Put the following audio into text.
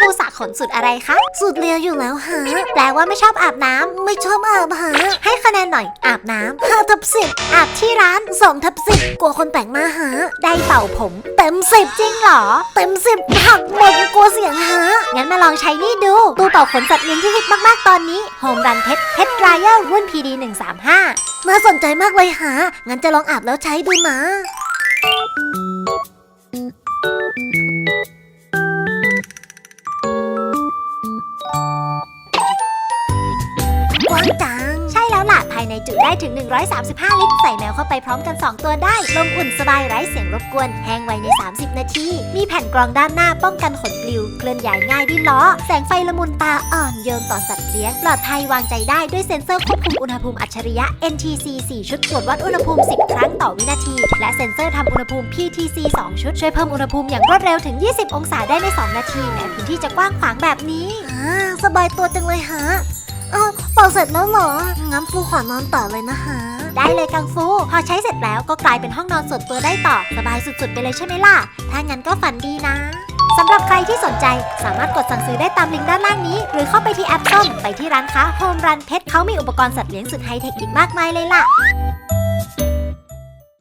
ฟูสระขนสุดอะไรคะสุดเลียวอยู่แล้วหาแปลว่าไม่ชอบอาบน้ำไม่ชอบอาบหาให้คะแนนหน่อยอาบน้ำห้าทับสิบอาบที่ร้านสองทับสิบกลัวคนแต่งหน้าหาได้เป่าผม เต็มสิบจริงเหรอ เต็มสิบหักหมดกลัวเสียงหางั้นมาลองใช้นี่ดูตู้เป่าขนสัตว์เลี้ยงที่ฮิตมากๆตอนนี้ Home Run Pet Pet Dryer รุ่น PD 135น่าสนใจมากเลยหางั้นจะลองอาบแล้วใช้ดูนะกว้างจัง ใช่แล้วล่ะ ภายในจุได้ถึง 135 ลิตร ใส่แมวเข้าไปพร้อมกัน 2 ตัวได้ ลมอุ่นสบายไร้เสียงรบกวน แห้งไวใน 30 นาที มีแผ่นกรองด้านหน้าป้องกันขนปลิว เคลื่อนย้ายง่ายด้วยล้อ แสงไฟละมุนตาอ่อนโยนต่อสัตว์เลี้ยง ปลอดภัยวางใจได้ด้วยเซ็นเซอร์ควบคุมอุณหภูมิอัจฉริยะ NTC 4 ชุดตรวจวัดอุณหภูมิ 10 ครั้งต่อวินาที และเซ็นเซอร์ทำอุณหภูมิ PTC 2 ชุดช่วยเพิ่มอุณหภูมิอย่างรวดเร็วถึง 20 องศาได้ใน 2 นาทีแม้พื้นที่จะกว้างขวางแบบนี้อ่าสบายตัวจังเลยหาเอ้าเป่าเสร็จแล้วเหรอ งั้นฟูขอนอนต่อเลยนะคะได้เลยกังฟู พอใช้เสร็จแล้วก็กลายเป็นห้องนอนส่วนตัวได้ต่อ สบายสุดๆ ไปเลยใช่ไหมล่ะ ถ้างั้นก็ฝันดีนะสำหรับใครที่สนใจสามารถกดสั่งซื้อได้ตามลิงก์ด้านล่างนี้ หรือเข้าไปที่แอปส้มไปที่ร้านค้าโฮมรันเพชรเขามีอุปกรณ์สัตว์เลี้ยงสุดไฮเทคอีกมากมายเลยล่ะ